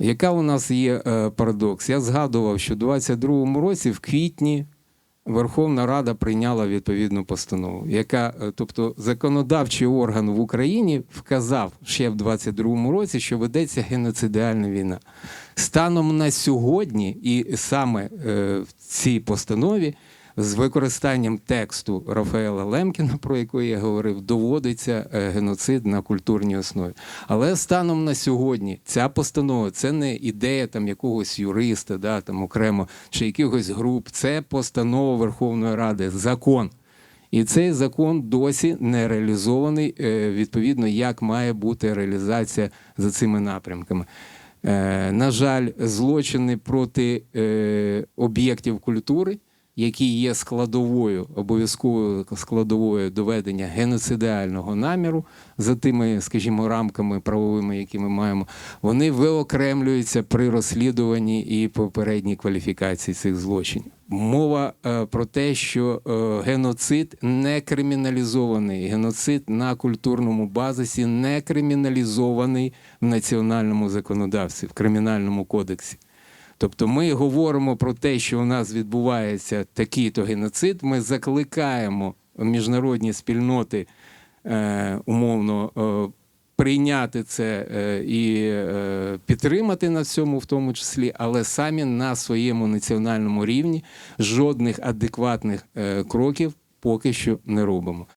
Яка у нас є е, парадокс? Я згадував, що у 22-му році, в квітні, Верховна Рада прийняла відповідну постанову, яка, е, тобто, законодавчий орган в Україні вказав ще в 22-му році, що ведеться геноцидіальна війна. Станом на сьогодні, і саме е, в цій постанові, з використанням тексту Рафаела Лемкіна, про який я говорив, доводиться е, геноцид на культурній основі. Але станом на сьогодні ця постанова це не ідея там якогось юриста, да, там окремо чи якихось груп. Це постанова Верховної Ради, закон. І цей закон досі не реалізований е, відповідно, як має бути реалізація за цими напрямками. Е, На жаль, злочини проти об'єктів культури, які є складовою, обов'язковою складовою доведення геноцидіального наміру за тими, скажімо, рамками правовими, які ми маємо, вони виокремлюються при розслідуванні і попередній кваліфікації цих злочинів. Мова е, про те, що е, геноцид не криміналізований, геноцид на культурному базисі не криміналізований в національному законодавстві, в кримінальному кодексі. Тобто ми говоримо про те, що у нас відбувається такий-то геноцид. Ми закликаємо міжнародні спільноти е, умовно е, прийняти це е, і е, підтримати на цьому, в тому числі, але самі на своєму національному рівні жодних адекватних е, кроків поки що не робимо.